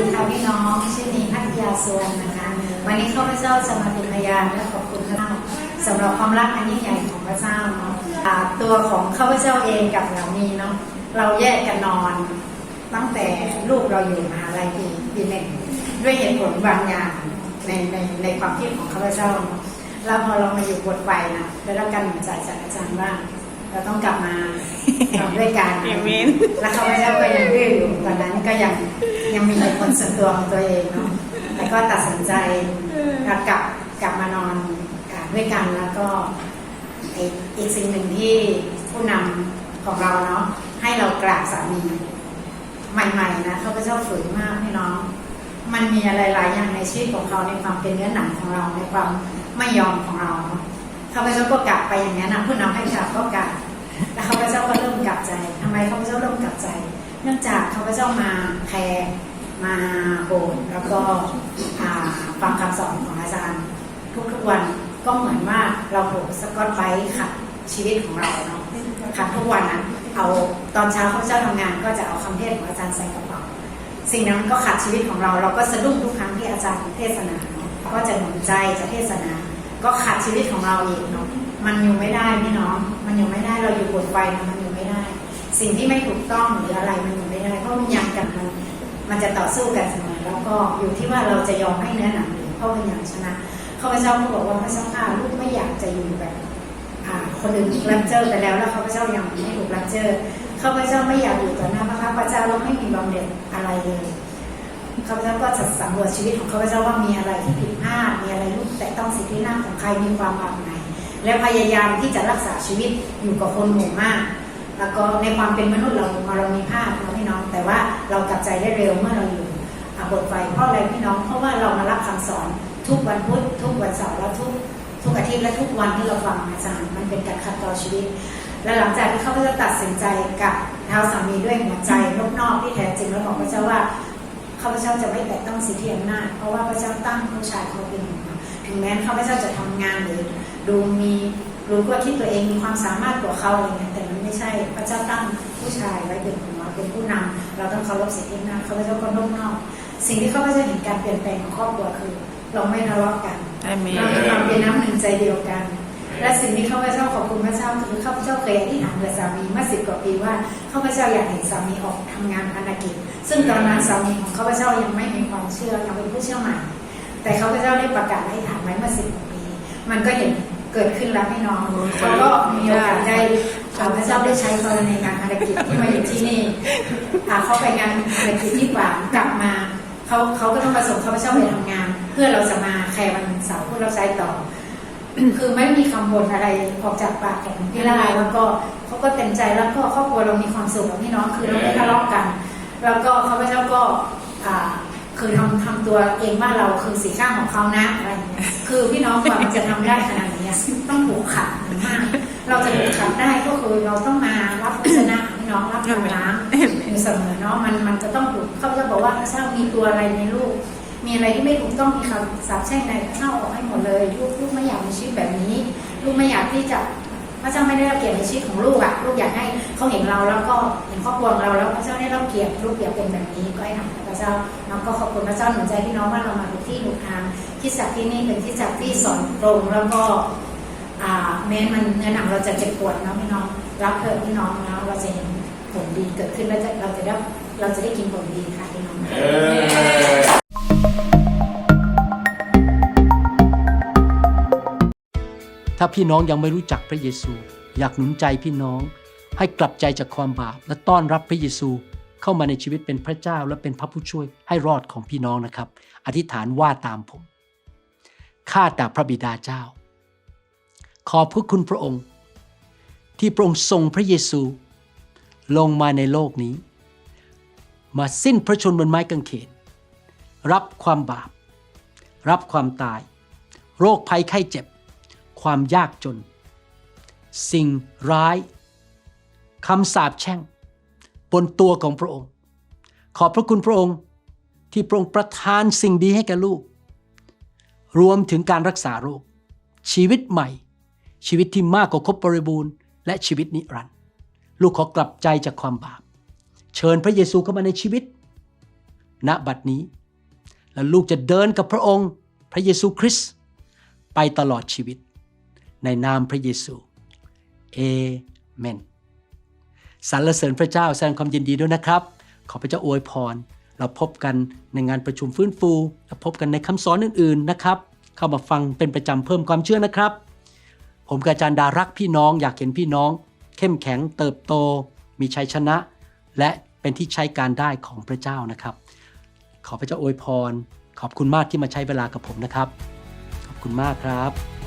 ดีค่ะพี่น้องชื่อนีพัทยาสวนนะคะ วันนี้ข้าพเจ้าจะมาเป็นพยานและขอบคุณพระเจ้าสำหรับความรักอันยิ่งใหญ่ของพระเจ้าเนาะตัวของข้าพเจ้าเองกับสามีเนาะเราแยกกันนอน ตั้งแต่ลูกเราอยู่มหาลัยปีปีหนึ่งด้วยเหตุผลบางอย่างในในในความคิดของข้าพเจ้าเนาะแล้วพอเรามาอยู่บทไฟนะได้รับการหนุนใจจากอาจารย์ว่า เราต้องกลับมานอนด้วยกันเอเมนแล้วข้าพเจ้าก็ยังดื้ออยู่ตอนนั้นก็ยังยังมีเหตุผลส่วนตัวของตัวเองเนาะแต่ก็ตัดสินใจกลับกลับมานอนด้วยกันแล้วก็อีกอีกสิ่งหนึ่งที่ผู้นำของเราเนาะให้เรากราบสามีใหม่ ๆ นะข้าพเจ้าฝืนมากพี่น้อง มันมีอะไรหลายอย่างในชีวิตของเขาในความเป็นเนื้อหนังของเราในความไม่ยอมของเราเนาะข้าพเจ้าก็กลับไปอย่างนี้นนะผู้นำให้กลับก็กลับ เนื่องจากข้าพเจ้ามาแพรมาโบสถ์แล้วก็ฟังคำสอนของอาจารย์ ทุกๆวันก็เหมือนว่าเราถูกสกอตไบรท์ขัดชีวิตของเราเนาะขัดทุกวันนะเอาตอนเช้าข้าพเจ้าทำงาน ก็จะเอาคำเทศน์ของอาจารย์ใส่กระเป๋าสิ่งนั้นก็ขัดชีวิตของเราเราก็สะดุ้งทุกครั้งที่อาจารย์เทศนาเนาะก็จะหนุนใจจะเทศนา ก็ขัดชีวิตของเราเอีกเนาะมันอยู่ไม่ได้พี่น้อง มันอยู่ไม่ได้เราอยู่บนไฟมันอยู่ไม่ได้ สิ่งที่ไม่ถูกต้องหรืออะไรมันอยู่ไม่ได้เพราะมันยังกันมันมันจะต่อสู้กันเสมอแล้วก็อยู่ที่ว่าเราจะยอมให้เนื้อหนังหรือเพราะมันยังชนะข้าพเจ้าก็บอกว่าพระเจ้าข้าลูกไม่อยากจะอยู่แบบอ่าคนอื่นถูกรันเจอไปแล้วแล้วข้าพเจ้ายังไม่ถูกรันเจอร์ข้าพเจ้าไม่อยากอยู่ต่อหน้าพระข้าพเจ้าแล้วไม่มีบำเหน็จอะไรเลยข้าพเจ้าก็จะสำรวจชีวิตของข้าพเจ้าว่ามีอะไรที่ผิดพลาดมีอะไรลูกแต่ต้องสิทธิหน้าของใครมีความบาปไหนและพยายามที่จะรักษาชีวิตอยู่กับคนหมู่มาก แล้วก็ในความเป็นมนุษย์เราเรามีพลาดนะพี่น้อง แต่ว่าเรากลับใจได้เร็วเมื่อเราอยู่อ่าบทไฟเพราะอะไรพี่น้อง เพราะว่าเรามารับคำสอนทุกวันพุธทุกวันเสาร์และทุกทุกอาทิตย์และทุกวันที่เราฟังอาจารย์ มันเป็นการขัดต่อชีวิต และหลังจากที่เขาก็จะตัดสินใจกับท้าวสามีด้วยหัวใจนอกนอกที่แท้จริงแล้วบอกพระเจ้าว่าข้าพเจ้าจะไม่แตะต้องสิทธิอำนาจเพราะว่าพระเจ้าตั้งผู้ชายเขาเป็นถึงแม้ข้าพเจ้าจะทำงานหรือดูมี รู้ว่าที่ตัวเองมีความสามารถกว่าเขาอะไรเงี้ยแต่มันไม่ใช่พระเจ้าตั้งผู้ชายไว้เป็นหัวเป็นผู้นำเราต้องเคารพสิทธิอำนาจข้าพเจ้าก็นอกนอก สิ่งที่ข้าพเจ้าเห็นการเปลี่ยนแปลงของครอบครัวคือ เราไม่ทะเลาะกันอาเมนเรามีความเป็นน้ำหนึ่งใจเดียวกัน และสิ่งที่ข้าพเจ้าขอบคุณพระเจ้าคือข้าพเจ้าเคยอธิษฐานกับสามีเมื่อสิบกว่าปีว่าข้าพเจ้าอยากเห็นสามีออกทำงานภารกิจ ซึ่งตอนนั้นสามีของข้าพเจ้ายังไม่มีความเชื่อยังเป็นผู้เชื่อใหม่แต่ข้าพเจ้าได้ประกาศอธิษฐานไว้เมื่อสิบกว่าปี มันก็เห็น เกิดขึ้นแล้วพี่น้องเขาก็มีโอกาสได้ข้าพเจ้าได้ใช้เขาในงานภารกิจที่มาอยู่ที่นี่พาเขาไปงานภารกิจที่กว่ากลับมาเขาเขาก็ต้องประสงค์ข้าพเจ้าไปทำงาน เพื่อเราจะมาแคร์วันเสาร์เพื่อเราใช้ต่อ คือไม่มีคำบ่นอะไรออกจากปากของพี่ลาแล้วก็เขาก็เต็มใจแล้วก็ครอบครัวเรามีความสุขกับพี่น้องคือเราไม่ทะเลาะกัน แล้วก็ข้าพเจ้าก็อ่า คือทำทำตัวเองว่าเราคือสีข้างของเขานะอะไรอย่างเงี้ยคือพี่น้องกว่ามันจะทำได้ขนาดนี้ต้องถูกขัดมาก เราจะถูกขัดได้ก็คือเราต้องมารับชนะพี่น้องรับการล้างอยู่เสมอเนาะมันมันจะต้องถูกเขาจะบอกว่าพระเจ้ามีตัวอะไรในลูก มีอะไรที่ไม่ถูกต้องมีคำสาปแช่งในพระเจ้าออกให้หมดเลยลูกลูกไม่อยากมีชีวิตแบบนี้ ลูกไม่อยากที่จะ พระเจ้าไม่ได้รับเกียรติในชีวิตของลูกอะลูกอยากให้เขาเห็นเราแล้วก็เห็นครอบครัวเราแล้วพระเจ้าได้รับเกียรติลูกอยากเป็นแบบนี้ก็ให้ทำกับพระเจ้าน้องก็ขอบคุณพระเจ้าหนุนใจพี่น้องว่าเรามาถูกที่ถูกทางที่จักที่นี่เป็นที่จักที่สอนตรงแล้วก็แม้มันเนื้อหนังเราจะเจ็บปวดเนาะพี่น้องรับเถอะพี่น้องแล้วเราจะเห็นผลดีเกิดขึ้นแล้วจะเราจะได้เราจะได้กินผลดีค่ะพี่น้อง ถ้าพี่น้องยังไม่รู้จักพระเยซู อยากหนุนใจพี่น้อง ให้กลับใจจากความบาป และต้อนรับพระเยซู เข้ามาในชีวิตเป็นพระเจ้าและเป็นพระผู้ช่วยให้รอดของพี่น้องนะครับ อธิษฐานว่าตามผมข้าแต่พระบิดาเจ้า ขอบพระคุณพระองค์ ที่พระองค์ทรงพระเยซู ลงมาในโลกนี้ มาสิ้นพระชนม์บนไม้กางเขน รับความบาป รับความตาย โรคภัยไข้เจ็บ ความยากจน สิ่งร้ายคำสาปแช่ง บนตัวของพระองค์ ขอบพระคุณพระองค์ที่พระองค์ประทานสิ่งดีให้แก่ลูก รวมถึงการรักษาโรค ชีวิตใหม่ ชีวิตที่มากกว่าครบบริบูรณ์ และชีวิตนิรันดร์ลูกขอกลับใจจากความบาป เชิญพระเยซูเข้ามาในชีวิต ณบัดนี้ และลูกจะเดินกับพระองค์ พระเยซูคริสต์ไปตลอดชีวิต ในนามพระเยซูเอเมนสรรเสริญพระเจ้าแสดงความยินดีด้วยนะครับ ขอพระเจ้าอวยพร เราพบกันในงานประชุมฟื้นฟูและพบกันในคำสอนอื่นๆนะครับ เข้ามาฟังเป็นประจำเพิ่มความเชื่อนะครับ ผมกับอาจารย์ดารักพี่น้องอยากเห็นพี่น้อง เข้มแข็งเติบโต มีชัยชนะ และเป็นที่ใช้การได้ของพระเจ้านะครับ ขอพระเจ้าอวยพร ขอบคุณมากที่มาใช้เวลากับผมนะครับ ขอบคุณมากครับ